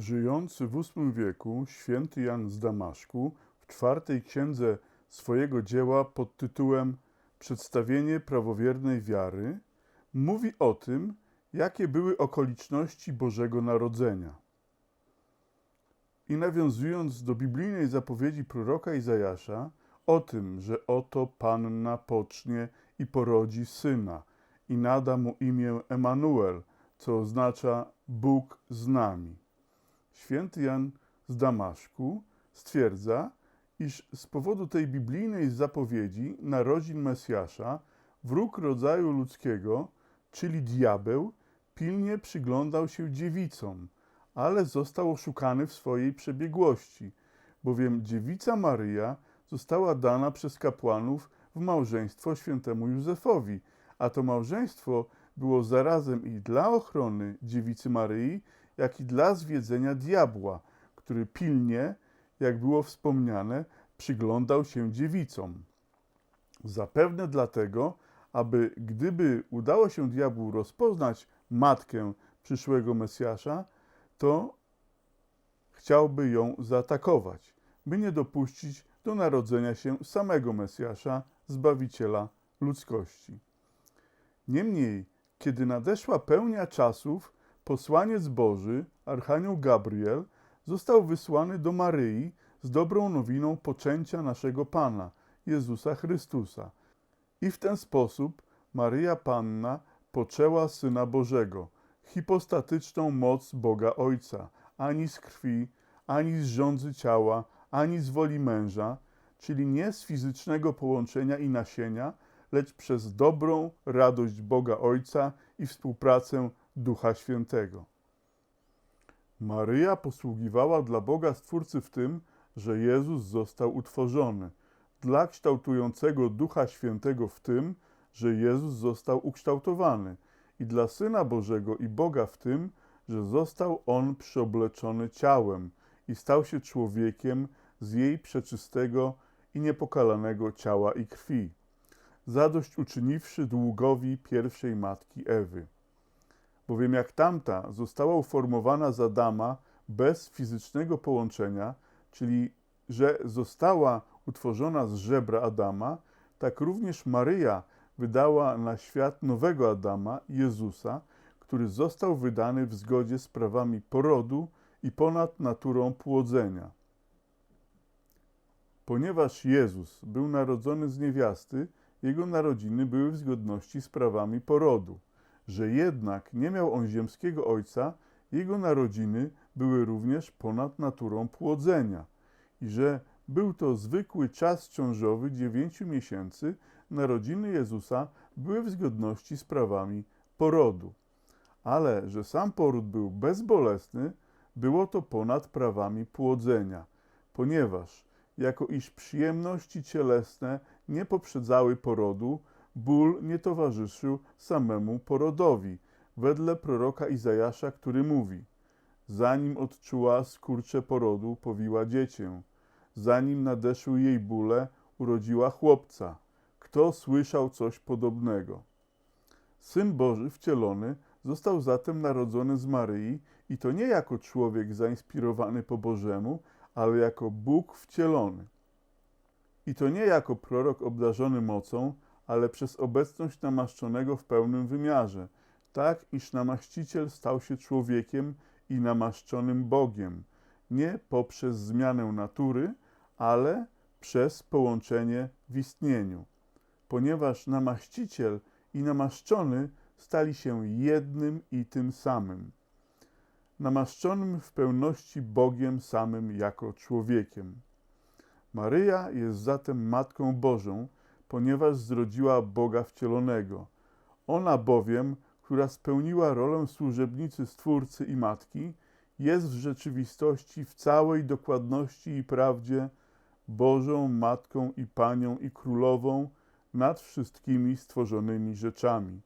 Żyjący w VIII wieku święty Jan z Damaszku w czwartej księdze swojego dzieła pod tytułem Przedstawienie prawowiernej wiary mówi o tym, jakie były okoliczności Bożego Narodzenia. I nawiązując do biblijnej zapowiedzi proroka Izajasza o tym, że oto Panna pocznie i porodzi syna i nada mu imię Emanuel, co oznacza Bóg z nami. Święty Jan z Damaszku stwierdza, iż z powodu tej biblijnej zapowiedzi narodzin Mesjasza wróg rodzaju ludzkiego, czyli diabeł, pilnie przyglądał się dziewicom, ale został oszukany w swojej przebiegłości, bowiem dziewica Maryja została dana przez kapłanów w małżeństwo świętemu Józefowi, a to małżeństwo było zarazem i dla ochrony dziewicy Maryi, jak i dla zwiedzenia diabła, który pilnie, jak było wspomniane, przyglądał się dziewicom. Zapewne dlatego, aby gdyby udało się diabłu rozpoznać matkę przyszłego Mesjasza, to chciałby ją zaatakować, by nie dopuścić do narodzenia się samego Mesjasza, Zbawiciela ludzkości. Niemniej, kiedy nadeszła pełnia czasów, posłaniec Boży, Archanioł Gabriel, został wysłany do Maryi z dobrą nowiną poczęcia naszego Pana, Jezusa Chrystusa. I w ten sposób Maryja Panna poczęła Syna Bożego, hipostatyczną moc Boga Ojca, ani z krwi, ani z rządzy ciała, ani z woli męża, czyli nie z fizycznego połączenia i nasienia, lecz przez dobrą radość Boga Ojca i współpracę Ducha Świętego. Maryja posługiwała dla Boga Stwórcy w tym, że Jezus został utworzony, dla kształtującego Ducha Świętego w tym, że Jezus został ukształtowany i dla Syna Bożego i Boga w tym, że został On przyobleczony ciałem i stał się człowiekiem z jej przeczystego i niepokalanego ciała i krwi, zadość uczyniwszy długowi pierwszej matki Ewy. Bowiem jak tamta została uformowana z Adama bez fizycznego połączenia, czyli że została utworzona z żebra Adama, tak również Maryja wydała na świat nowego Adama, Jezusa, który został wydany w zgodzie z prawami porodu i ponad naturą płodzenia. Ponieważ Jezus był narodzony z niewiasty, jego narodziny były w zgodności z prawami porodu. Że jednak nie miał on ziemskiego ojca, jego narodziny były również ponad naturą płodzenia. I że był to zwykły czas ciążowy dziewięciu miesięcy, narodziny Jezusa były w zgodności z prawami porodu. Ale że sam poród był bezbolesny, było to ponad prawami płodzenia, ponieważ jako iż przyjemności cielesne nie poprzedzały porodu, ból nie towarzyszył samemu porodowi, wedle proroka Izajasza, który mówi: Zanim odczuła skurcze porodu, powiła dziecię, zanim nadeszły jej bóle, urodziła chłopca. Kto słyszał coś podobnego? Syn Boży wcielony został zatem narodzony z Maryi i to nie jako człowiek zainspirowany po Bożemu, ale jako Bóg wcielony. I to nie jako prorok obdarzony mocą, ale przez obecność namaszczonego w pełnym wymiarze, tak iż namaściciel stał się człowiekiem i namaszczonym Bogiem, nie poprzez zmianę natury, ale przez połączenie w istnieniu. Ponieważ namaściciel i namaszczony stali się jednym i tym samym namaszczonym w pełności Bogiem samym jako człowiekiem. Maryja jest zatem Matką Bożą, ponieważ zrodziła Boga wcielonego. Ona bowiem, która spełniła rolę służebnicy Stwórcy i Matki, jest w rzeczywistości w całej dokładności i prawdzie Bożą Matką i Panią i Królową nad wszystkimi stworzonymi rzeczami.